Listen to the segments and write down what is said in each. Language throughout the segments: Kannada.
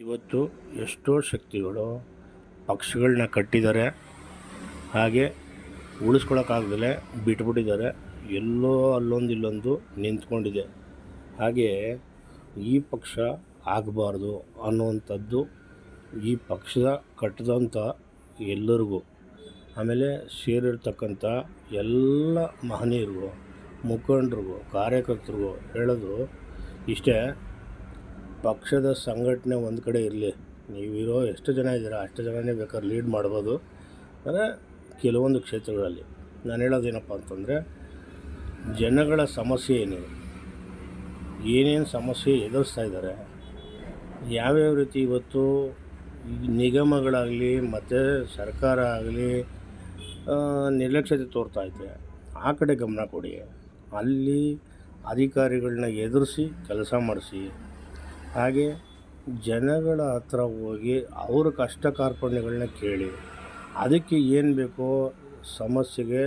ಇವತ್ತು ಎಷ್ಟೋ ಶಕ್ತಿಗಳು ಪಕ್ಷಗಳನ್ನ ಕಟ್ಟಿದ್ದಾರೆ. ಹಾಗೆ ಉಳಿಸ್ಕೊಳಕ್ಕಾಗ್ದಲೇ ಬಿಟ್ಬಿಟ್ಟಿದ್ದಾರೆ. ಎಲ್ಲೋ ಅಲ್ಲೊಂದು ಇಲ್ಲೊಂದು ನಿಂತ್ಕೊಂಡಿದೆ. ಹಾಗೆ ಈ ಪಕ್ಷ ಆಗಬಾರ್ದು ಅನ್ನುವಂಥದ್ದು ಈ ಪಕ್ಷದ ಕಟ್ಟಿದಂಥ ಎಲ್ಲರಿಗೂ. ಆಮೇಲೆ ಸೇರಿರ್ತಕ್ಕಂಥ ಎಲ್ಲ ಮಹನೀಯರಿಗೂ, ಮುಖಂಡರಿಗೂ, ಕಾರ್ಯಕರ್ತರಿಗೂ ಹೇಳೋದು ಇಷ್ಟೇ. ಪಕ್ಷದ ಸಂಘಟನೆ ಒಂದು ಕಡೆ ಇರಲಿ. ನೀವಿರೋ ಎಷ್ಟು ಜನ ಇದ್ದೀರಾ, ಅಷ್ಟು ಜನನೇ ಬೇಕಾದ್ರೆ ಲೀಡ್ ಮಾಡ್ಬೋದು. ಅಂದರೆ ಕೆಲವೊಂದು ಕ್ಷೇತ್ರಗಳಲ್ಲಿ. ನಾನು ಹೇಳೋದೇನಪ್ಪ ಅಂತಂದರೆ, ಜನಗಳ ಸಮಸ್ಯೆ ಏನಿದೆ ಏನೇನು ಸಮಸ್ಯೆ ಎದುರಿಸ್ತಾ ಇದ್ದಾರೆ? ಯಾವ್ಯಾವ ರೀತಿ ಇವತ್ತು ನಿಗಮಗಳಾಗಲಿ, ಮತ್ತು ಸರ್ಕಾರ ಆಗಲಿ ನಿರ್ಲಕ್ಷ್ಯತೆ ತೋರ್ತಾ ಇದೆ. ಆ ಕಡೆ ಗಮನ ಕೊಡಿ. ಅಲ್ಲಿ ಅಧಿಕಾರಿಗಳನ್ನ ಎದುರಿಸಿ, ಕೆಲಸ ಮಾಡಿಸಿ. ಹಾಗೆ ಜನಗಳ ಹತ್ರ ಹೋಗಿ ಅವ್ರ ಕಷ್ಟ ಕಾರ್ಪಣ್ಯಗಳನ್ನ ಕೇಳಿ. ಅದಕ್ಕೆ ಏನು ಬೇಕೋ ಸಮಸ್ಯೆಗೆ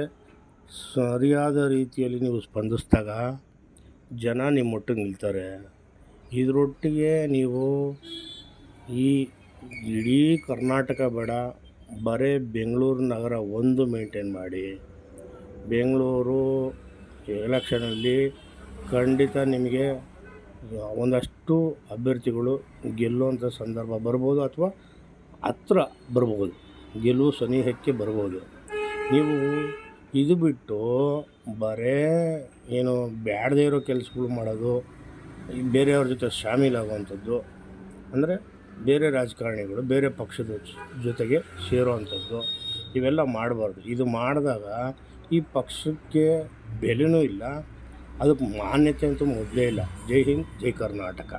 ಸರಿಯಾದ ರೀತಿಯಲ್ಲಿ ನೀವು ಸ್ಪಂದಿಸಿದಾಗ ಜನ ನಿಮ್ಮ ನಿಲ್ತಾರೆ. ಇದರೊಟ್ಟಿಗೆ ನೀವು ಈ ಇಡೀ ಕರ್ನಾಟಕ ಬೇಡ, ಬರೀ ಬೆಂಗಳೂರು ನಗರ ಒಂದು ಮೇಂಟೈನ್ ಮಾಡಿ. ಬೆಂಗಳೂರು ಎಲೆಕ್ಷನಲ್ಲಿ ಖಂಡಿತ ನಿಮಗೆ ಒಂದಷ್ಟು ಅಭ್ಯರ್ಥಿಗಳು ಗೆಲ್ಲುವಂಥ ಸಂದರ್ಭ ಬರ್ಬೋದು ಅಥವಾ ಹತ್ರ ಬರ್ಬೋದು. ಗೆಲುವು ಸನಿಹಕ್ಕೆ ಬರ್ಬೋದು. ನೀವು ಇದು ಬಿಟ್ಟು ಬರೇ ಏನು ಬ್ಯಾಡದೇ ಇರೋ ಕೆಲಸಗಳು ಮಾಡೋದು, ಬೇರೆಯವ್ರ ಜೊತೆ ಶಾಮೀಲಾಗುವಂಥದ್ದು, ಅಂದರೆ ಬೇರೆ ರಾಜಕಾರಣಿಗಳು, ಬೇರೆ ಪಕ್ಷದ ಜೊತೆಗೆ ಸೇರುವಂಥದ್ದು, ಇವೆಲ್ಲ ಮಾಡಬಾರ್ದು. ಇದು ಮಾಡಿದಾಗ ಈ ಪಕ್ಷಕ್ಕೆ ಬೆಲೆನೂ ಇಲ್ಲ ಅದಕ್ಕೆ ಮಾನ್ಯತೆ ಅಂತೂ ಮೊದಲೇ ಇಲ್ಲ. ಜೈ ಹಿಂದ್ ಜೈ ಕರ್ನಾಟಕ.